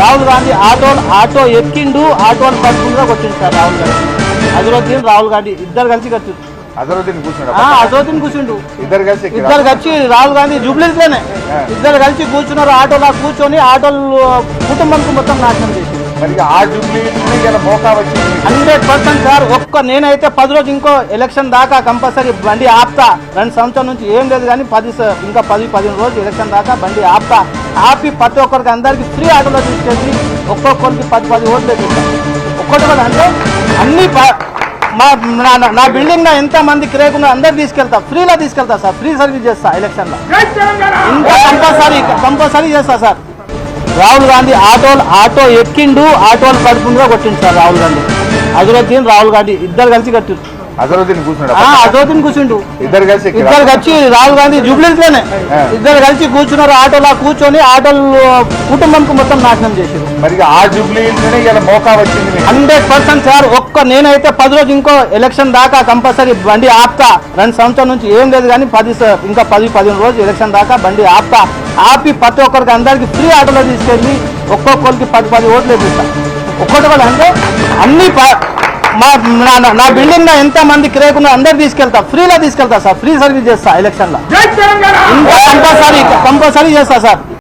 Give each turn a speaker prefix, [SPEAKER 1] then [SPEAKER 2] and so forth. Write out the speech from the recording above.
[SPEAKER 1] Rahul Gandhi auto auto ఎక్కిండు ఆటోలు పట్టుకుంటూ కొట్టిండు సార్ రాహుల్ గాంధీ. అజరుద్దీన్ రాహుల్ గాంధీ ఇద్దరు కలిసి కట్టు
[SPEAKER 2] అజరుద్దీన్ కూర్చున్నాడు
[SPEAKER 1] అజరుద్దీన్ కూర్చుండు.
[SPEAKER 2] ఇద్దరు కలిసి?
[SPEAKER 1] ఇద్దరు కలిసి రాహుల్ గాంధీ జూబ్లీస్లోనే ఇద్దరు కలిసి కూర్చున్నారు ఆటోలో కూర్చొని ఆటోలు కుటుంబంకి మొత్తం నాశనం చేసింది హండ్రెడ్ పర్సెంట్ సార్ ఒక్క నేనైతే పది రోజు ఇంకో ఎలక్షన్ దాకా కంపల్సరీ బండి ఆపుతా. రెండు సంవత్సరాల నుంచి ఏం లేదు కానీ పది ఇంకా పది పదిహేను రోజులు ఎలక్షన్ దాకా బండి ఆపుతా. ఆపి ప్రతి ఒక్కరికి అందరికి ఫ్రీ ఆటోలో తీసుకెళ్ళి ఒక్కొక్కరికి పది పది ఓట్లు వేపిస్తా ఒక్కటి కూడా అంటే అన్ని మా నా- బిల్డింగ్లో ఎంత మంది కిరాయకున్నా అందరు తీసుకెళ్తా. ఫ్రీలో తీసుకెళ్తా సార్. ఫ్రీ సర్వీస్ చేస్తా ఎలక్షన్లో ఇంకా కంపల్సరీ కంపల్సరీ చేస్తా sir. Rahul Gandhi auto auto ఎక్కిండు ఆటోలు పడుకుంటూ కొట్టించారు సార్ రాహుల్ గాంధీ. అజరుద్దీన్ రాహుల్ గాంధీ ఇద్దరు కలిసి కట్టిండు
[SPEAKER 2] అజరుద్దీన్ కూర్చున్నాడు.
[SPEAKER 1] అజరుద్దీన్ కూర్చుండు.
[SPEAKER 2] ఇద్దరు కలిసి?
[SPEAKER 1] ఇద్దరు కలిసి రాహుల్ గాంధీ జూబ్లీస్లోనే ఇద్దరు కలిసి కూర్చున్నారు ఆటోలో కూర్చొని ఆటోలు కుటుంబంకి మొత్తం నాశనం
[SPEAKER 2] మరి ఇక ఆ జూబ్లీ ఇలా మోకా వచ్చింది మీకు.
[SPEAKER 1] హండ్రెడ్ పర్సెంట్ సార్ ఒక్క నేనైతే పది రోజు ఇంకో ఎలక్షన్ దాకా కంపల్సరీ బండి ఆపుతా. రెండు సంవత్సరాల నుంచి ఏం లేదు కానీ పది ఇంకా పది పదిహేను రోజులు ఎలక్షన్ దాకా బండి ఆపుతా. ఆపి ప్రతి ఒక్కరికి అందరికి ఫ్రీ ఆటోలో తీసుకెళ్ళి ఒక్కొక్కరికి పది పది ఓట్లు వేపిస్తా ఒక్కటి కూడా అంటే అన్ని మా నా- బిల్డింగ్లో ఎంత మంది కిరాయకున్నా అందరు తీసుకెళ్తా. ఫ్రీలో తీసుకెళ్తా సార్. ఫ్రీ సర్వీస్ చేస్తా ఎలక్షన్లో. ఇంకా కంపల్సరీ కంపల్సరీ చేస్తా సార్.